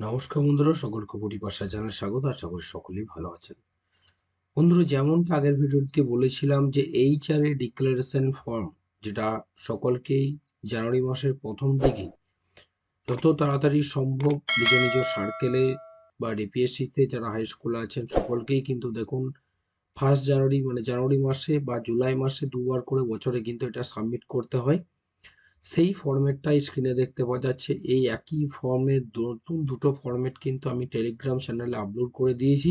নমস্কার বন্ধুরা, সকলকে পরিভাষা জানার স্বাগত, আশা করি সকলেই ভালো আছেন। বন্ধুরা, যেমনটা আগের ভিডিওতে বলেছিলাম যে H R A declaration form যেটা সকলকেই জানুয়ারি মাসের প্রথম দিকে যত তাড়াতাড়ি সম্ভব নিজ নিজ সার্কেলে বা ডিপিএসসিতে যারা হাই স্কুলে আছেন, সকলকেই কিন্তু দেখুন ফার্স্ট জানুয়ারি মানে জানুয়ারি মাসে বা জুলাই মাসে দুবার করে বছরে কিন্তু এটা সাবমিট করতে হয়। সেই ফরম্যাটটাই স্ক্রিনে দেখতে পাওয়া যাচ্ছে। এই একই ফর্মের নতুন দুটো ফরম্যাট কিন্তু আমি টেলিগ্রাম চ্যানেলে আপলোড করে দিয়েছি।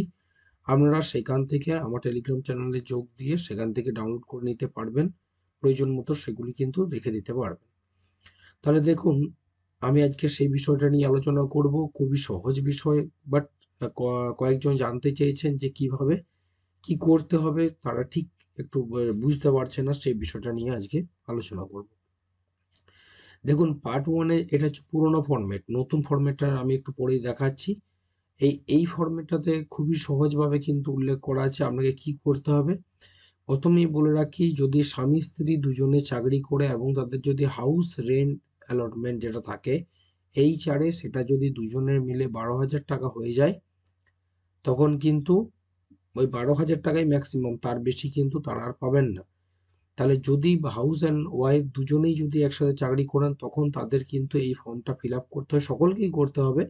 আপনারা সেখান থেকে আমার টেলিগ্রাম চ্যানেলে যোগ দিয়ে সেখান থেকে ডাউনলোড করে নিতে পারবেন। প্রয়োজন মতো সেগুলি কিন্তু রেখে দিতে পারবেন। তাহলে দেখুন, আমি আজকে সেই বিষয়টা নিয়ে আলোচনা করব। খুবই সহজ বিষয় বাট কয়েকজন জানতে চেয়েছেন যে কীভাবে কি করতে হবে। তারা ঠিক একটু বুঝতে পারছে না, সেই বিষয়টা নিয়ে আজকে আলোচনা করব। দেখুন পার্ট ওয়ানে এটা হচ্ছে পুরোনো ফর্মেট নতুন ফর্মেটটা আমি একটু পরেই দেখাচ্ছি। এই এই ফর্মেটটাতে খুবই সহজভাবে কিন্তু উল্লেখ করা আছে আপনাকে কি করতে হবে। প্রথমেই বলে রাখি, যদি স্বামী, স্ত্রী দুজনে চাকরি করে এবং তাদের যদি হাউস রেন্ট অ্যালটমেন্ট যেটা থাকে, এই চারে সেটা যদি দুজনের মিলে বারো হাজার টাকা হয়ে যায়, তখন কিন্তু ওই বারো হাজার টাকাই ম্যাক্সিমাম তার বেশি কিন্তু তারা আর পাবেন না। তাহলে যদি হাউস অ্যান্ড ওয়াইফ দুজনেই যদি একসাথে চাকরি করেন, তখন তাদের কিন্তু এই ফর্মটা ফিল আপ করতে হয়। সকলকেই করতে হবে।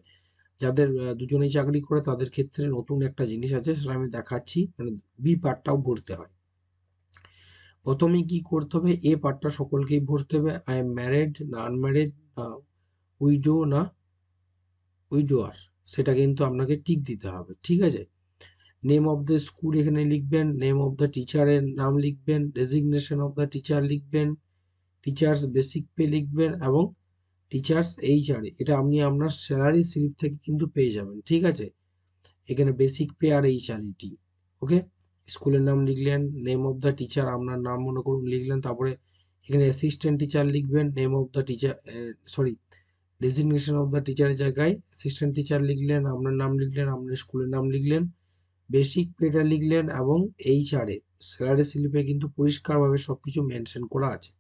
যাদের দুজনেই চাকরি করে, তাদের ক্ষেত্রে নতুন একটা জিনিস আছে, সেটা আমি দেখাচ্ছি। মানে বি পার্টটাও ভরতে হয়। প্রথমে কি করতে হবে? এ পার্টটা সকলকেই ভরতে হবে। আই এম ম্যারিড না আনম্যারিড না উইডো না উইডোয়ার সেটা কিন্তু আপনাকে টিক দিতে হবে। ঠিক আছে? নেম অফ দ্য স্কুল এখানে লিখবেন নেম অফ দ্য টিচারের নাম লিখবেন ডেজিগনেশন অফ দ্য টিচার লিখবেন টিচার্স বেসিক পে লিখবেন এবং টিচার্স এইচ আর এটা আপনি আপনার স্যালারি স্লিপ থেকে কিন্তু পেয়ে যাবেন, ঠিক আছে? এখানে বেসিক পে আর এইচ আর ইটি ওকে স্কুলের নাম লিখলেন নেম অফ দ্য টিচার আপনার নাম মনে করুন লিখলেন, তারপরে এখানে অ্যাসিস্ট্যান্ট টিচার লিখবেন name of the teacher sorry designation of the টিচারের জায়গায় অ্যাসিস্ট্যান্ট টিচার লিখলেন, আপনার নাম লিখলেন, আপনার স্কুলের নাম লিখলেন। বেসিক পেটা লিখলেন এবং এইচ আর এ স্যালারি স্লিপে কিন্তু পরিষ্কারভাবে সবকিছু মেনশন করা আছে।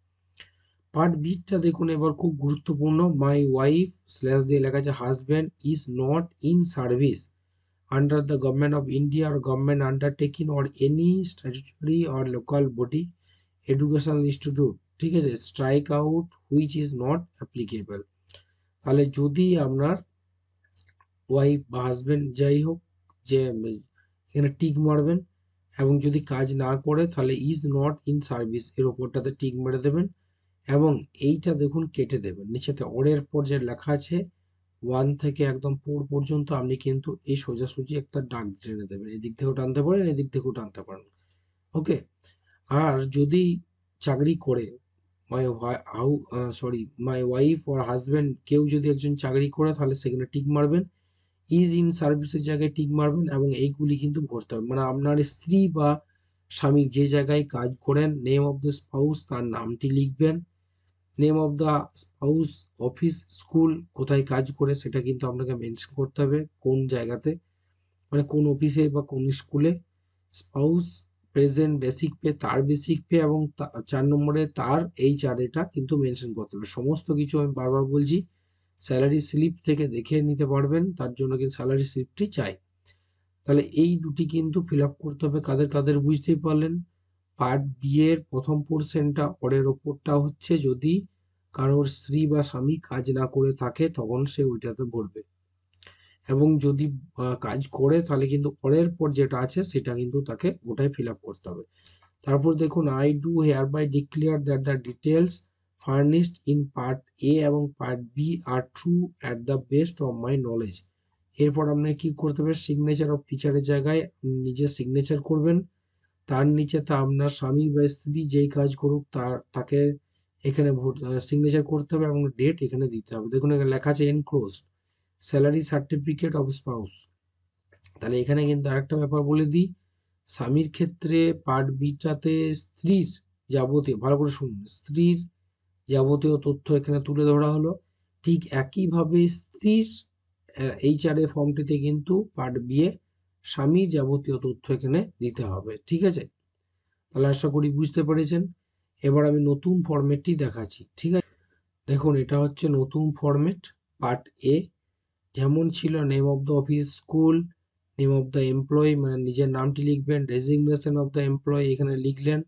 পার্ট বিটা দেখুন এবার খুব গুরুত্বপূর্ণ মাই ওয়াইফ স্ল্যাশ দিয়ে লেখা আছে husband is not in service under the government of India or government undertaking or any statutory or local body educational institute ঠিক আছে? Strike out which is not applicable তাহলে যদি আপনার ওয়াইফ বা husband যাই হোক, যে এখানে টিক মারবেন এবং যদি কাজ না করে তাহলে ইজ নট ইন সার্ভিস এর ওপরটাতে টিক মেরে দেবেন এবং এইটা দেখুন কেটে দেবেন। নিচেতে ওরের পর যে লেখা আছে ওয়ান থেকে একদম ফোর পর্যন্ত আপনি কিন্তু এই সোজাসুজি একটা ডাক টেনে দেবেন। এদিক থেকেও টানতে পারেন, এদিক থেকেও টানতে পারেন। ওকে আর যদি চাকরি করে my how sorry my wife or husband কেউ যদি একজন চাকরি করে তাহলে সেখানে টিক মারবেন। ইজ ইন সার্ভিসের জায়গায় টিক মারবেন এবং এইগুলি কিন্তু ভরতে হবে। মানে আপনার স্ত্রী বা স্বামী যে জায়গায় কাজ করেন নেম অফ দ্য স্পাউস তার নামটি লিখবেন। Name of the spouse office school কোথায় কাজ করে সেটা কিন্তু আপনাকে মেনশন করতে হবে, কোন জায়গাতে। মানে কোন অফিসে বা কোন স্কুলে স্পাউস প্রেজেন্ট বেসিক পে তার বেসিক পে এবং চার নম্বরে তার এই চারেটা কিন্তু মেনশন করতে হবে। সমস্ত কিছু আমি বারবার বলছি স্যালারি স্লিপ থেকে দেখে নিতে পারবেন, তার জন্য কিন্তু স্যালারি স্লিপটি চাই। তাহলে এই দুটি কিন্তু ফিল করতে হবে কাদের কাদের বুঝতেই পারলেন। পার্ট বি এর প্রথম পোর্শনটা পরের ওপরটা হচ্ছে যদি কারোর স্ত্রী বা স্বামী কাজ না করে থাকে, তখন সে ওইটাতে ভরবে এবং যদি কাজ করে, তাহলে কিন্তু পরের পর যেটা আছে, সেটা কিন্তু তাকে ওটাই ফিল করতে হবে। তারপর দেখুন I do hereby declare that the details furnished in part A এবং part B are true at the best of my knowledge এরপর আপনাকে কি করতে হবে সিগনেচার অফ টিচারের জায়গায় নিজে সিগনেচার করবেন। তার নিচে তা আপনার স্বামী বা স্ত্রী যেই কাজ করুক, তার, তাকে এখানে সিগনেচার করতে হবে এবং ডেট এখানে দিতে হবে। দেখুন, এখানে লেখা আছে enclose salary certificate of spouse তাহলে এখানে কিন্তু আরেকটা ব্যাপার বলে দিই। স্বামীর ক্ষেত্রে পার্ট বিটাতে স্ত্রীর যাবতীয়, ভালো করে শুনুন, স্ত্রীর যাবতীয় তথ্য এখানে তুলে ধরা হলো। ঠিক একইভাবে স্ত্রীর এইচ আর এ ফর্মটিতে কিন্তু পার্ট বিয়ে স্বামী যাবতীয় তথ্য এখানে দিতে হবে। ঠিক আছে? তাহলে আশা করি বুঝতে পেরেছেন। এবার আমি নতুন ফর্মেটটি দেখাচ্ছি। ঠিক আছে? দেখুন, এটা হচ্ছে নতুন ফর্মেট পার্ট এ যেমন ছিল name of the office school name of the employee মানে নিজের নামটি লিখবেন রেজিগনেশন অফ দ্য এমপ্লয়ি এখানে লিখলেন।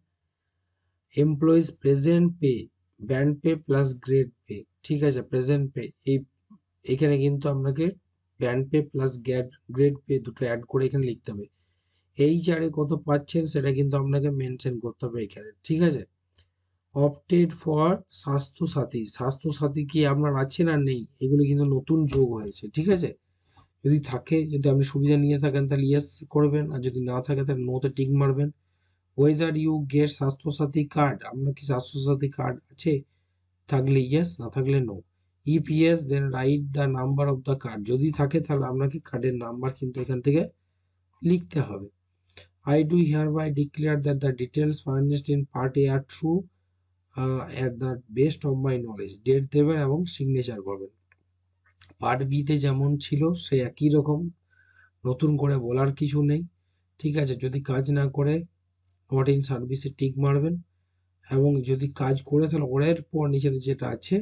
Employee's present pay band pay plus grade pay ঠিক আছে প্রেজেন্ট পে এই, এখানে কিন্তু আপনাকে band pay plus grade grade pay দুটো অ্যাড করে এখানে লিখতে হবে। এই চারে কত পাচ্ছেন সেটা কিন্তু আপনাকে মেনশন করতে হবে এখানে, ঠিক আছে? অপটেড ফর স্বাস্থ্য সাথী স্বাস্থ্য সাথী কি আপনার আছে না নেই? এগুলো কিন্তু নতুন যোগ হয়েছে, ঠিক আছে? যদি থাকে, যদি আপনি সুবিধা নিয়ে থাকেন তাহলে ইয়েস করবেন, আর যদি না থাকে তাহলে নোতে টিক মারবেন। Whether you get Swasthya Sathi card আপনার কি স্বাস্থ্যসাথী কার্ড আছে থাকলে ইয়েস না থাকলে no yes then write the number of the card যদি থাকে তাহলে আপনাকে কার্ডের নাম্বার কিন্তু এখান থেকে লিখতে হবে I do hereby declare that the details furnished in part A are true at the best of my knowledge date দেবেন এবং সিগনেচার করবেন। পার্ট বিতে যেমন ছিল সে একই রকম। নতুন করে বলার কিছু নেই। ঠিক আছে, যদি কাজ না করে নট ইন সার্ভিসে টিক মারবেন এবং যদি কাজ করে তাহলে ওরের পর নিচেতে যেটা আছে,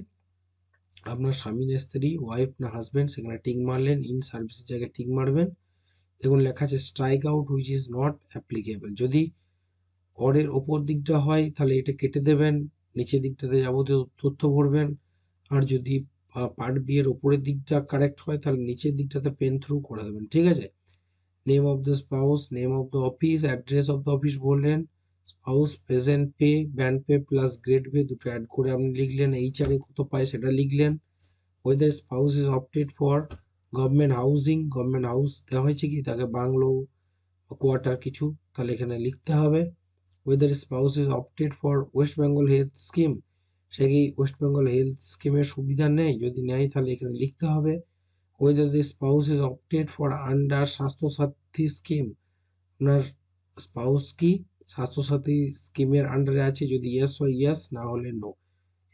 আপনার স্বামী না স্ত্রী ওয়াইফ না হাজব্যান্ড সেখানে টিক মারলেন ইন সার্ভিসের জায়গায় টিক মারবেন। দেখুন, লেখা আছে strike out which is not applicable যদি অরের ওপর দিকটা হয়, তাহলে এটা কেটে দেবেন, নিচের দিকটাতে যাবতীয় তথ্য ভরবেন। আর যদি পার্ট বি এর ওপরের দিকটা কারেক্ট হয়, তাহলে নিচের দিকটাতে পেন থ্রু করে দেবেন, ঠিক আছে? Name of the spouse name of the office address of the office বললেন spouse present pay band pay plus grade pay দুটো অ্যাড করে আপনি লিখলেন এইচ আর এ কত পায় সেটা লিখলেন। Whether spouse is opted for government housing government house দেওয়া হয়েছে কি? তাকে বাংলো কোয়ার্টার কিছু, তাহলে এখানে লিখতে হবে। Whether spouse is opted for West Bengal health scheme সে কি ওয়েস্ট বেঙ্গল হেলথ স্কিমের সুবিধা নেই? যদি নেয়, তাহলে এখানে লিখতে হবে। Whether the spouse is opted for under Swasthya Sathi scheme আপনার স্পাউস কি? স্বাস্থ্যসাথী স্কিমের আন্ডারে আছে, যদি ইয়েস হয় ইয়েস না হলে নো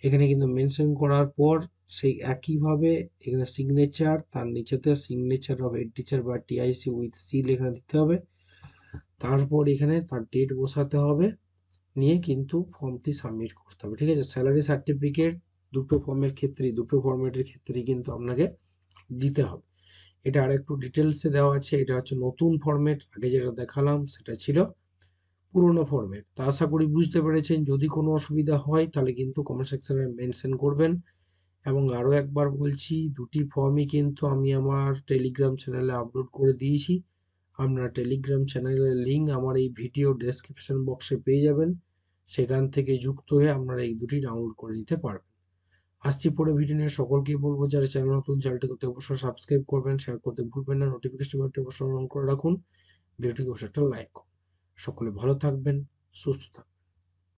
এখানে কিন্তু মেনশন করার পর সেই একইভাবে এখানে সিগনেচার তার নিচেতে সিগনেচার হেড টিচার বা টিআইসি উইথ সিল এখানে দিতে হবে। তারপর এখানে তার ডেট বসাতে হবে, নিয়ে কিন্তু ফর্মটি সাবমিট করতে হবে। ঠিক আছে? স্যালারি সার্টিফিকেট দুটো ফর্মের ক্ষেত্রেই, দুটো ফর্মেটের ক্ষেত্রেই কিন্তু আপনাকে দিতে হবে। এটা আর একটু ডিটেলসে দেওয়া আছে। এটা হচ্ছে নতুন ফর্মেট আগে যেটা দেখালাম সেটা ছিল পুরনো ফর্মেট তা আশা করি বুঝতে পেরেছেন। যদি কোনো অসুবিধা হয় তাহলে কিন্তু কমেন্ট সেকশনে মেনশন করবেন। এবং আরও একবার বলছি, দুটি ফর্মই কিন্তু আমি আমার টেলিগ্রাম চ্যানেলে আপলোড করে দিয়েছি। আপনার টেলিগ্রাম চ্যানেলের লিঙ্ক আমার এই ভিডিও ডেসক্রিপশন বক্সে পেয়ে যাবেন। সেখান থেকে যুক্ত হয়ে আপনারা এই দুটি ডাউনলোড করে নিতে পারবেন। আসছি পরে ভিডিও নিয়ে সকলকে বলব, যারা চ্যানেল নতুন চ্যানেলটি করতে অবশ্যই সাবস্ক্রাইব করবেন শেয়ার করতে ভুলবেন না নোটিফিকেশন বেলটি অবশ্যই অন করে রাখুন ভিডিওটিকে অবশ্যই একটা লাইক করুন। সকলে ভালো থাকবেন, সুস্থ থাকবেন।